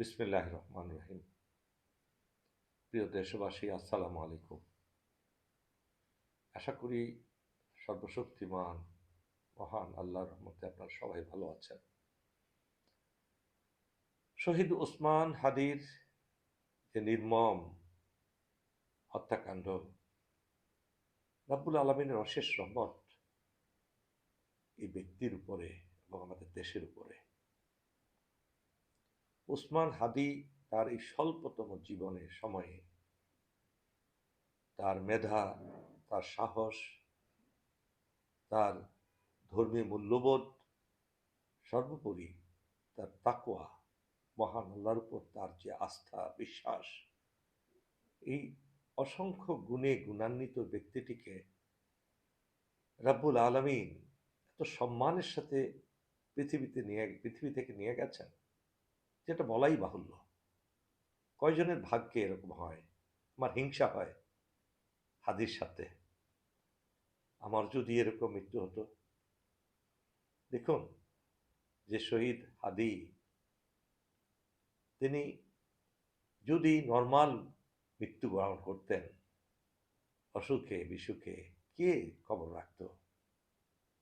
বিসমিল্লাহ রহমান রহিম প্রিয় দেশবাসী, আসসালামু আলাইকুম। আশা করি সর্বশক্তিমান, মহান আল্লাহর রহমতে আপনারা সবাই ভালো আছেন। শহীদ ওসমান হাদির যে নির্মম হত্যাকাণ্ড, রাব্বুল আলমিনের অশেষ রহমত এই ব্যক্তির উপরে এবং আমাদের দেশের উপরে। ওসমান হাদি তার এই স্বল্পতম জীবনে সময়ে তার মেধা, তার সাহস, তার ধর্মীয় মূল্যবোধ, সর্বোপরি তার তাকোয়া মহান আল্লাহর উপর তার যে আস্থা, বিশ্বাস, এই অসংখ্য গুণে গুণান্বিত ব্যক্তিটিকে রাব্বুল আলমিন এত সম্মানের সাথে পৃথিবীতে নিয়ে, পৃথিবী থেকে নিয়ে গেছেন। যেটা বলাই বাহুল্য। কয়জনের ভাগ্যে এরকম হয়? আমার হিংসা হয় হাদির সাথে। আমার যদি এরকম মৃত্যু হতো? দেখুন, যে শহীদ হাদি, তিনি যদি নর্মাল মৃত্যুবরণ করতেন, অসুখে, বিসুখে, কে খবর রাখত?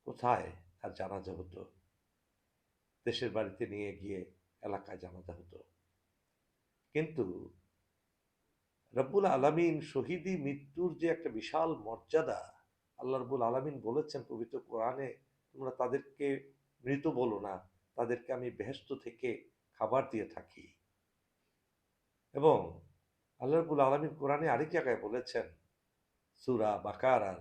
কোথায় তার জানাজা হতো? দেশের বাড়িতে নিয়ে গিয়ে এলাকায় জানাজা হতো। কিন্তু রব্বুল আলমিন শহীদি মৃত্যুর যে একটা বিশাল মর্যাদা আল্লাহ রব্বুল আলমিন বলেছেন পবিত্র কোরআনে, তোমরা তাদেরকে মৃত বলো না, তাদেরকে আমি বেহেস্ত থেকে খাবার দিয়ে থাকি। এবং আল্লাহ রব্বুল আলমিন কোরআনে আরেক জায়গায় বলেছেন, সুরা বাকারার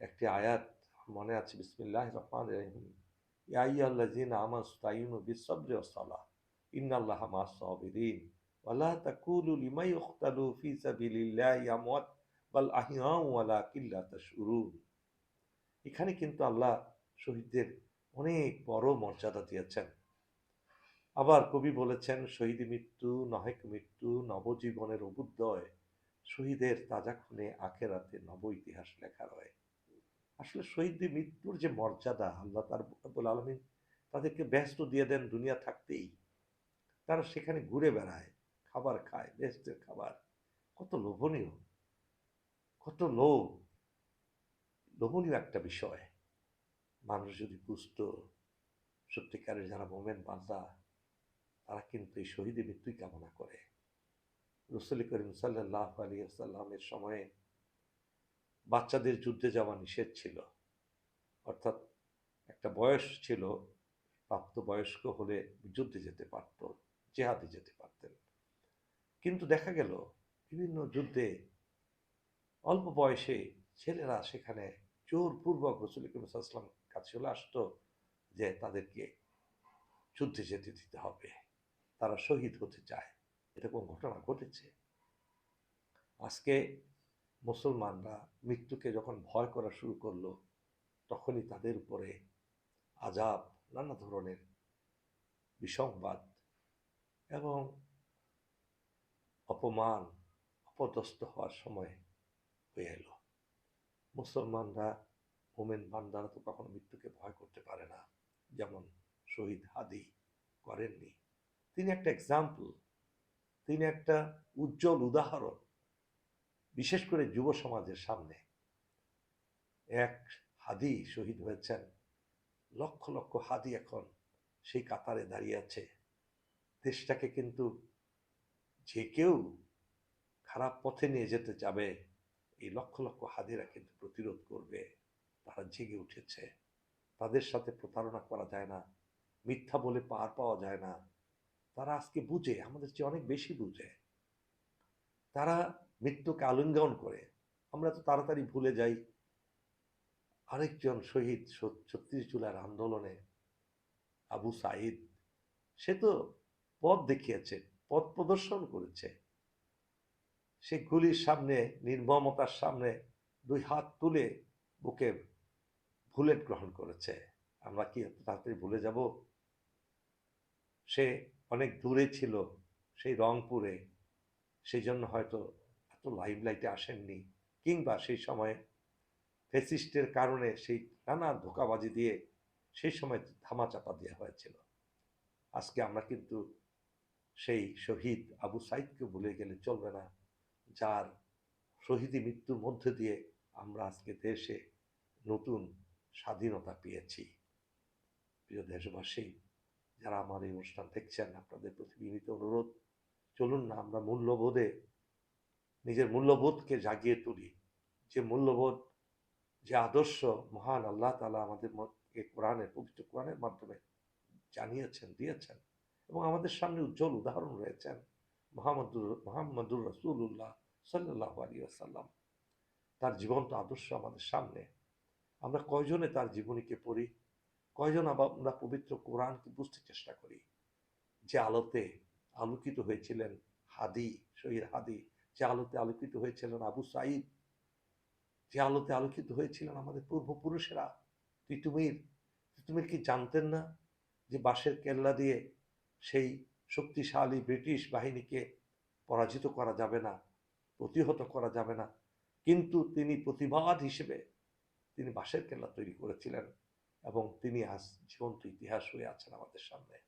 একটি আয়াত মনে আছে বিসমিল্লাহ রহমান রহিম। ইয়াইয়াল্লাযিনা আমাস্তাইনু বিসবরি ওয়াসসালাহ ইন্নাল্লাহা মা'আস সাবিরিন। ওয়ালা তাকুলু লিমান ইউকতালু ফি সাবিলিল্লাহি আমওয়াত বাল আহিয়াউ ওয়ালাকিন লা তাশউরুন এখানে কিন্তু আল্লাহ শহীদদের অনেক বড় মর্যাদা দিয়েছেন। আবার কবি বলেছেন, শহীদ মৃত্যু, নহেক মৃত্যু, নবজীবনের অবুদ্দয় শহীদের তাজা খুনে আখেরাতে নব ইতিহাস লেখা রয়। আসলে শহীদদের মৃত্যুর যে মর্যাদা আল্লাহ তার আলমিন তাদেরকে ব্যস্ত দিয়ে দেন, দুনিয়া থাকতেই। তারা সেখানে ঘুরে বেড়ায়, খাবার খায় বেস্টের খাবার। কত লোভনীয়, কত লোভ। লোভনীয় একটা বিষয়। মানুষ যদি বুঝত সত্যিকারের যারা মোমেন বান্দা, তারা কিন্তু এই শহীদের মৃত্যুই কামনা করে। রসুল করিম সাল্লাহ আলী আসাল্লামের সময়ে বাচ্চাদের যুদ্ধে যাওয়া নিষেধ ছিল। অর্থাৎ একটা বয়স ছিল প্রাপ্ত বয়স্ক হলে যুদ্ধে যেতে পারত। জেহাদে যেতে পারতেন। কিন্তু দেখা গেল, বিভিন্ন যুদ্ধে অল্প বয়সে ছেলেরা সেখানে জোরপূর্বক রসুল করিম কাছে চলে আসতো যে তাদেরকে যুদ্ধে যেতে দিতে হবে। তারা শহীদ হতে চায়। এরকম ঘটনা ঘটেছে। আজকে মুসলমানরা মৃত্যুকে যখন ভয় করা শুরু করল, তখনই তাদের উপরে আজাব নানা ধরনের বিসংবাদ এবং অপমান, অপদস্থ হওয়ার সময় হয়ে এলো। মুসলমানরা, মোমেন বান্দারা তো কখনো মৃত্যুকে ভয় করতে পারে না, যেমন শহীদ হাদি করেননি। তিনি একটা এক্সাম্পল তিনি একটা উজ্জ্বল উদাহরণ, বিশেষ করে যুব সমাজের সামনে। এক হাদি শহীদ হয়েছেন, লক্ষ লক্ষ হাদি এখন সেই কাতারে দাঁড়িয়ে আছে। দেশটাকে কিন্তু যে কেউ খারাপ পথে নিয়ে যেতে যাবে, এই লক্ষ লক্ষ হাদিরা কিন্তু প্রতিরোধ করবে। তারা জেগে উঠেছে। তাদের সাথে প্রতারণা করা যায় না, মিথ্যা বলে পার পাওয়া যায় না। তারা আজকে বুঝে, আমাদের চেয়ে অনেক বেশি বুঝে। তারা মৃত্যুকে আলিঙ্গন করে। আমরা তো তাড়াতাড়ি ভুলে যাই। আরেকজন শহীদ ছত্রিশ জুলাইয়ের আন্দোলনে আবু সাইদ সে তো পথ দেখিয়েছে, পথ প্রদর্শন করেছে। সে গুলির সামনে, নির্মমতার সামনে দুই হাত তুলে বুকে বুলেট গ্রহণ করেছে। আমরা কি এত তাড়াতাড়ি ভুলে যাব? সে অনেক দূরে ছিল, সেই রংপুরে। সেই জন্য হয়তো এত লাইভ লাইটে আসেননি, কিংবা সেই সময় ফেসিস্টের কারণে সেই নানা ধোকাবাজি দিয়ে সেই সময় ধামাচাপা দেওয়া হয়েছিল। আজকে আমরা কিন্তু সেই শহীদ আবু সাইদকে ভুলে গেলে চলবে না। যার শহীদি মৃত্যুর মধ্যে দিয়ে আমরা আজকে দেশে নতুন স্বাধীনতা পেয়েছি। প্রিয় দেশবাসী, যারা আমার এই অনুষ্ঠান দেখছেন, আপনাদের প্রতি বিনীত অনুরোধ, চলুন না, আমরা মূল্যবোধে, নিজের মূল্যবোধকে জাগিয়ে তুলি। যে মূল্যবোধ, যে আদর্শ মহান আল্লাহ তালা আমাদের কোরআনের, পবিত্র কোরআনের মাধ্যমে জানিয়েছেন, দিয়েছেন এবং আমাদের সামনে উজ্জ্বল উদাহরণ রয়েছেন মোহাম্মদুর মোহাম্মদুর রসুল্লাহ সাল্লাহ আলী আসাল্লাম তার জীবন্ত আদর্শ আমাদের সামনে। আমরা কয়জনে তার জীবনীকে পড়ি? কয়জন আবার আমরা পবিত্র কোরআনকে বুঝতে চেষ্টা করি? যে আলোতে আলোকিত হয়েছিলেন হাদি, শহীদ হাদি, যে আলোতে আলোকিত হয়েছিলেন আবু সাইদ যে আলোতে আলোকিত হয়েছিলেন আমাদের পূর্বপুরুষেরা। তিতুমির তিতুমির কি জানতেন না যে বাঁশের কেল্লা দিয়ে সেই শক্তিশালী ব্রিটিশ বাহিনীকে পরাজিত করা যাবে না, প্রতিহত করা যাবে না। কিন্তু তিনি প্রতিবাদ হিসেবে তিনি বাঁশের কেল্লা তৈরি করেছিলেন এবং তিনি আজ জীবন্ত ইতিহাস হয়ে আছেন আমাদের সামনে।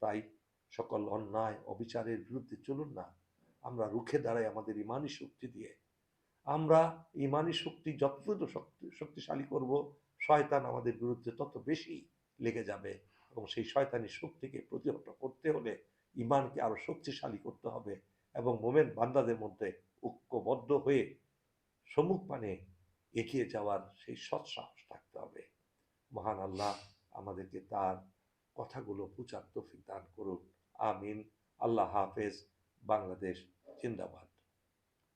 তাই সকল অন্যায়, অবিচারের বিরুদ্ধে চলুন না। আমরা রুখে দাঁড়াই আমাদের ইমানি শক্তি দিয়ে। আমরা ইমানি শক্তি যত শক্তি, শক্তিশালী করব, শয়তান আমাদের বিরুদ্ধে তত বেশি লেগে যাবে। এবং সেই শয়তানি শক্তিকে প্রতিহত করতে হলে ইমানকে আরও শক্তিশালী করতে হবে এবং মোমেন বান্দাদের মধ্যে ঐক্যবদ্ধ হয়ে সম্মুখ পানে এগিয়ে যাওয়ার সেই সৎসাহস থাকতে হবে। মহান আল্লাহ আমাদেরকে তার কথাগুলো প্রচার তৌফিক দান করুন। আমিন। আল্লাহ হাফেজ। বাংলাদেশ জিন্দাবাদ।